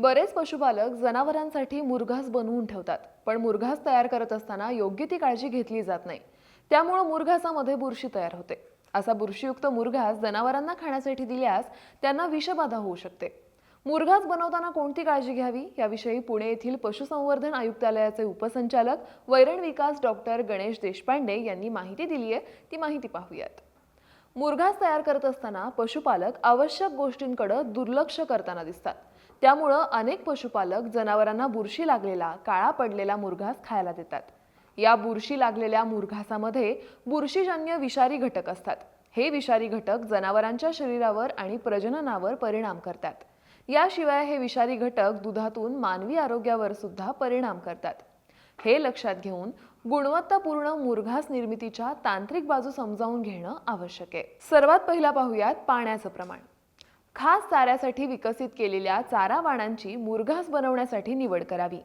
बरेच पशुपालक जनावरांसाठी मुरघास बनवून ठेवतात पण मुरघास तयार करत असताना योग्य ती काळजी घेतली जात नाही. त्यामुळं मुरघासामध्ये बुरशी तयार होते. असा बुरशीयुक्त मुरघास जनावरांना खाण्यासाठी दिल्यास त्यांना विषबाधा होऊ शकते. मुरघास बनवताना कोणती काळजी घ्यावी? याविषयी पुणे येथील पशुसंवर्धन आयुक्तालयाचे उपसंचालक वैरण विकास डॉक्टर गणेश देशपांडे यांनी माहिती दिली आहे ती माहिती पाहूयात. मुरघास तयार करत असताना पशुपालक आवश्यक गोष्टींकडे दुर्लक्ष करताना दिसतात. त्यामुळं अनेक पशुपालक जनावरांना बुरशी लागलेला काळा पडलेला मुरघास खायला देतात. या बुरशी लागलेल्या मुरघासामध्ये बुरशीजन्य विषारी घटक असतात. हे विषारी घटक जनावरांच्या शरीरावर आणि प्रजननावर परिणाम करतात. याशिवाय हे विषारी घटक दुधातून मानवी आरोग्यावर सुद्धा परिणाम करतात. हे लक्षात घेऊन गुणवत्तापूर्ण मुरघास निर्मितीच्या तांत्रिक बाजू समजावून घेणं आवश्यक आहे. सर्वात पहिला पाहूयात पाण्याचं प्रमाण. खास चाऱ्यासाठी विकसित केलेल्या चारा वाणांची मुरघास बनवण्यासाठी निवड करावी.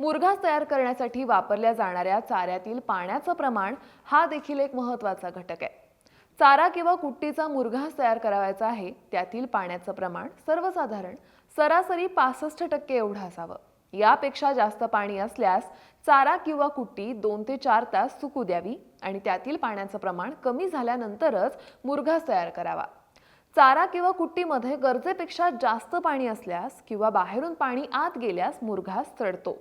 मुरघास तयार करण्यासाठी वापरल्या जाणाऱ्या चाऱ्यातील पाण्याचं प्रमाण हा देखील एक महत्त्वाचा घटक आहे. चारा किंवा कुट्टीचा मुरघास तयार करावायचा आहे त्यातील पाण्याचं प्रमाण सर्वसाधारण सरासरी पासष्ट टक्के एवढं असावं. यापेक्षा जास्त पाणी असल्यास चारा किंवा कुट्टी दोन ते चार तास सुकू द्यावी आणि त्यातील पाण्याचं प्रमाण कमी झाल्यानंतरच मुरघास तयार करावा. चारा किंवा कुट्टीमध्ये गरजेपेक्षा जास्त पाणी असल्यास किंवा बाहेरून पाणी आत गेल्यास मुरघास चढतो.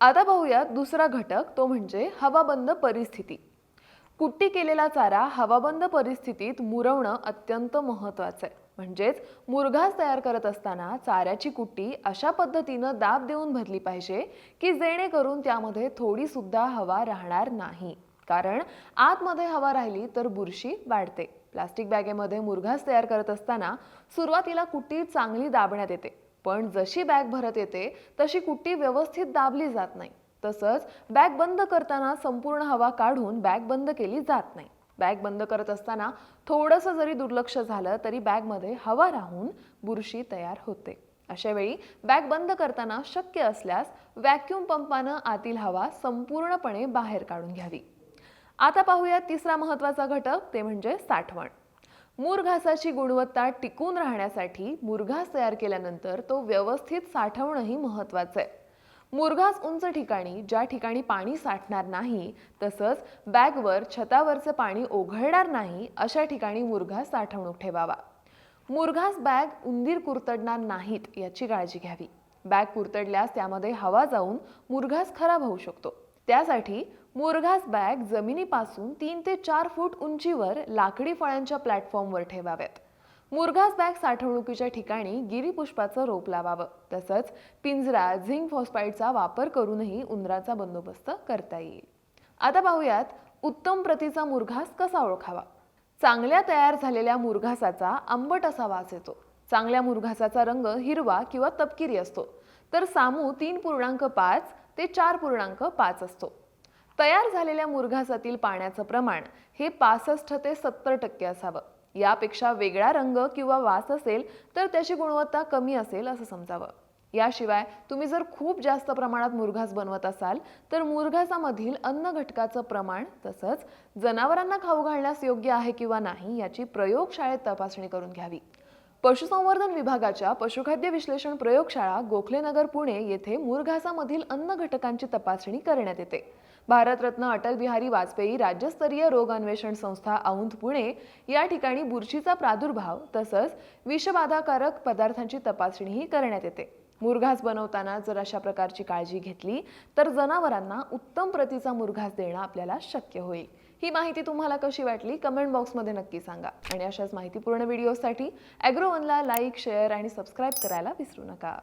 आता पाहूयात दुसरा घटक तो म्हणजे हवाबंद परिस्थिती. कुट्टी केलेला चारा हवाबंद परिस्थितीत मुरवणं अत्यंत महत्त्वाचं आहे. म्हणजेच मुरघास तयार करत असताना चाऱ्याची कुट्टी अशा पद्धतीनं दाब देऊन भरली पाहिजे की जेणेकरून त्यामध्ये थोडीसुद्धा हवा राहणार नाही. कारण आतमध्ये हवा राहिली तर बुरशी वाढते. प्लास्टिक बॅगेमध्ये मुरघास तयार करत असताना सुरुवातीला कुट्टी चांगली दाबण्यात येते. पण जशी बॅग भरत येते तशी कुट्टी व्यवस्थित दाबली जात नाही. तसंच बॅग बंद करताना संपूर्ण हवा काढून बॅग बंद केली जात नाही. बॅग बंद करत असताना थोडंसं जरी दुर्लक्ष झालं तरी बॅगमध्ये हवा राहून बुरशी तयार होते. अशा वेळी बॅग बंद करताना शक्य असल्यास व्हॅक्यूम पंपानं आतील हवा संपूर्णपणे बाहेर काढून घ्यावी. आता पाहूया तिसरा महत्त्वाचा घटक ते म्हणजे साठवण. मुरघासाची गुणवत्ता टिकून राहण्यासाठी मुरघास तयार केल्यानंतर तो व्यवस्थित साठवणंही महत्त्वाचं आहे. मुरघास उंच ठिकाणी ज्या ठिकाणी पाणी साठणार नाही तसंच बॅगवर छतावरचं पाणी ओघळणार नाही अशा ठिकाणी मुरघास साठवणूक ठेवावा. मुरघास बॅग उंदीर कुरतडणार नाहीत याची काळजी घ्यावी. बॅग कुरतडल्यास त्यामध्ये हवा जाऊन मुरघास खराब होऊ शकतो. त्यासाठी मुरघास बॅग जमिनीपासून तीन ते चार फूट उंचीवर लाकडी फळ्यांच्या प्लॅटफॉर्मवर ठेवाव्यात मुरघास बॅग साठवणुकीच्या ठिकाणी गिरीपुष्पाचं रोप लावावं. तसंच पिंजरा झिंक फॉस्फाईडचा वापर करूनही उंदराचा बंदोबस्त करता येईल. आता पाहूयात उत्तम प्रतीचा मुरघास कसा ओळखावा? चांगल्या तयार झालेल्या मुरघासाचा आंबट असा वास येतो. चांगल्या मुरघासाचा रंग हिरवा किंवा तपकिरी असतो. तर सामू तीन पूर्णांक पाच ते चार पूर्णांक पाच असतो. तयार झालेल्या मुरघासातील पाण्याचं प्रमाण हे पासष्ट ते सत्तर टक्के असावं. यापेक्षा वेगळा रंग किंवा वास असेल तर त्याची गुणवत्ता कमी असेल असं समजावं. याशिवाय तुम्ही जर खूप जास्त प्रमाणात मुरघास बनवत असाल तर मुरघासामधील अन्न घटकाचं प्रमाण तसंच जनावरांना खाऊ घालण्यास योग्य आहे किंवा नाही याची प्रयोगशाळेत तपासणी करून घ्यावी. पशुसंवर्धन विभागाच्या पशुखाद्य विश्लेषण प्रयोगशाळा गोखलेनगर पुणे येथे मुरघासामधील अन्न घटकांची तपासणी करण्यात येते. भारतरत्न अटल बिहारी वाजपेयी राज्यस्तरीय रोग अन्वेषण संस्था औंध पुणे या ठिकाणी बुरशीचा प्रादुर्भाव तसंच विषबाधाकारक पदार्थांची तपासणीही करण्यात येते. मुरघास बनवताना जर अशा प्रकारची काळजी घेतली तर जनावरांना उत्तम प्रतीचा मुरघास देणं आपल्याला शक्य होईल. ही माहिती तुम्हाला कशी वाटली कमेंट बॉक्समध्ये नक्की सांगा. आणि अशाच माहितीपूर्ण व्हिडिओसाठी ॲग्रोवनला लाईक शेअर आणि सबस्क्राईब करायला विसरू नका.